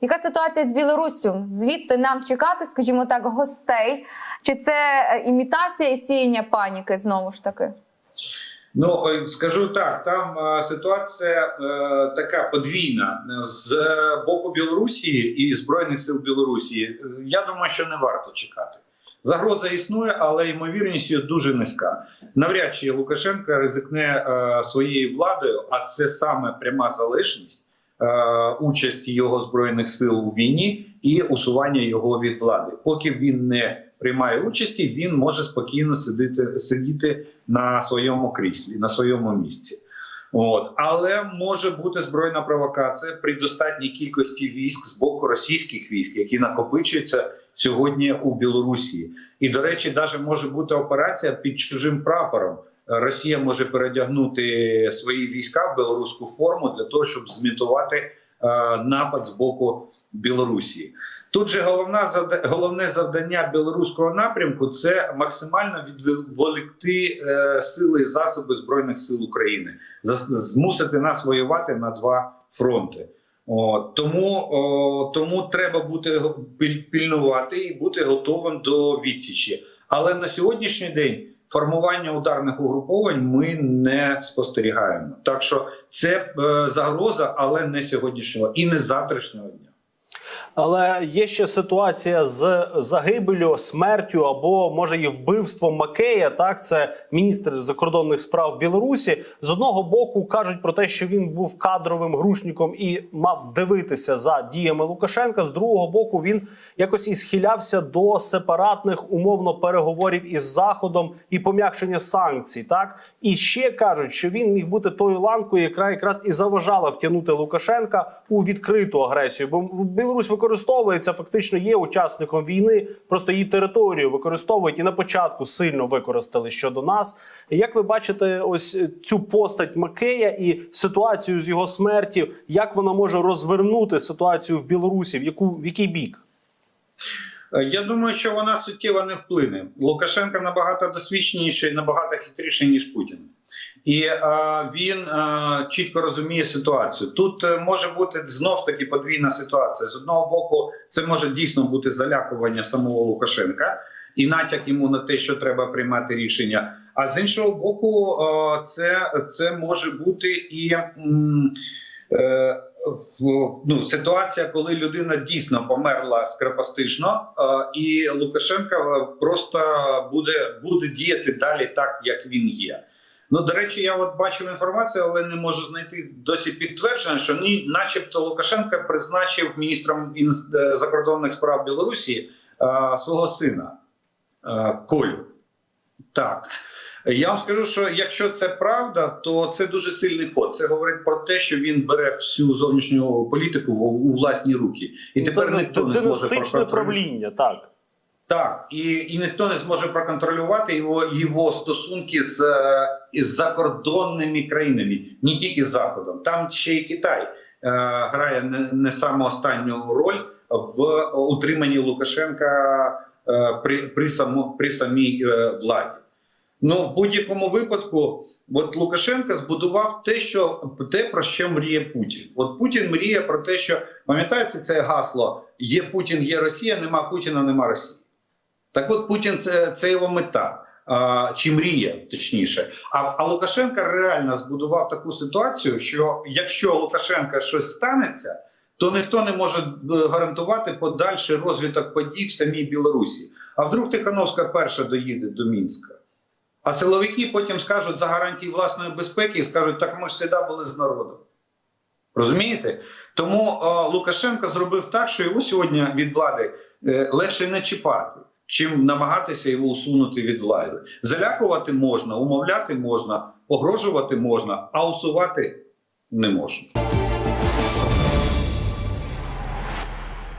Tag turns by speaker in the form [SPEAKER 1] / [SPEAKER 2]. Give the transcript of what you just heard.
[SPEAKER 1] Яка ситуація з Білоруссю? Звідти нам чекати, скажімо так, гостей? Чи це е, імітація і сіяння паніки знову ж таки?
[SPEAKER 2] Ну е, скажу так, там е, ситуація така подвійна з боку Білорусі і збройних сил Білорусі. Я думаю, що не варто чекати. Загроза існує, але ймовірність дуже низька. Навряд чи Лукашенко ризикне своєю владою, а це саме пряма залежність е, участі його збройних сил у війні і усування його від влади. Поки він не приймає участі, він може спокійно сидіти, сидіти на своєму кріслі, на своєму місці. От але може бути збройна провокація при достатній кількості військ з боку російських військ, які накопичуються сьогодні у Білорусі. І до речі, навіть може бути операція під чужим прапором. Росія може передягнути свої війська в білоруську форму для того, щоб змітувати е, напад з боку Білорусі. Тут же головна головне завдання білоруського напрямку це максимально відволікти е, сили і засоби збройних сил України, змусити нас воювати на два фронти. О, тому, о, тому треба бути пільнувати і бути готовим до відсічі. Але на сьогоднішній день формування ударних угруповань ми не спостерігаємо. Так що це е, загроза, але не сьогоднішнього і не завтрашнього дня.
[SPEAKER 3] Але є ще ситуація з загибелю, смертю або може і вбивством Макея. Так, це міністр закордонних справ Білорусі. З одного боку кажуть про те, що він був кадровим грушником і мав дивитися за діями Лукашенка. З другого боку, він якось і схилявся до сепаратних умовно переговорів із заходом і пом'якшення санкцій. Так і ще кажуть, що він міг бути тою ланкою, яка якраз і заважала втягнути Лукашенка у відкриту агресію. Бо Білорусь використовується фактично є учасником війни, просто її територію використовують і на початку сильно використали щодо нас. Як ви бачите, ось цю постать Макея і ситуацію з його смерті, як вона може розвернути ситуацію в Білорусі? В яку в який бік?
[SPEAKER 2] Е, Я думаю, що вона суттєво не вплине. Лукашенко набагато досвідченіший, набагато хитріший ніж Путін, і е, він е, чітко розуміє ситуацію. Тут е, може бути знов таки подвійна ситуація. З одного боку, це може дійсно бути залякування самого Лукашенка і натяк йому на те, що треба приймати рішення. А з іншого боку, е, це, це може бути і. е, ну, ситуація, коли людина дійсно померла скоропостижно, е, і Лукашенка просто буде, буде діяти далі так, як він є. Ну, до речі, я от бачив інформацію, але не можу знайти досі підтвердження, що ні, начебто Лукашенка призначив міністром е, закордонних справ Білорусі е, свого сина е, Колю. Так. Я вам скажу, що якщо це правда, то це дуже сильний ход. Це говорить про те, що він бере всю зовнішню політику у, власні руки, і тепер ніхто не зможе проконтролювати.
[SPEAKER 3] правління, так.
[SPEAKER 2] Так, і, і ніхто не зможе проконтролювати його, його стосунки з, е, із закордонними країнами, не тільки з Заходом. Там ще й Китай е, грає не, не саме останню роль в утриманні Лукашенка е, при, при, само, при самій е, владі. Ну, в будь-якому випадку, от Лукашенко збудував те, що те, про що мріє Путін. От Путін мріє про те, що пам'ятаєте це гасло: є Путін, є Росія, нема Путіна, нема Росії. Так от Путін це, це його мета. Чи мрія, точніше. А, а Лукашенко реально збудував таку ситуацію, що якщо Лукашенка щось станеться, то ніхто не може е, гарантувати подальший розвиток подій в самій Білорусі. А вдруг Тихановська перша доїде до Мінська? А силовики потім скажуть за гарантії власної безпеки і скажуть, так ми ж завжди були з народом. Розумієте? Тому е, Лукашенко зробив так, що його сьогодні від влади е, легше не чіпати, чим намагатися його усунути від влади. Залякувати можна, умовляти можна, погрожувати можна, а усувати не можна.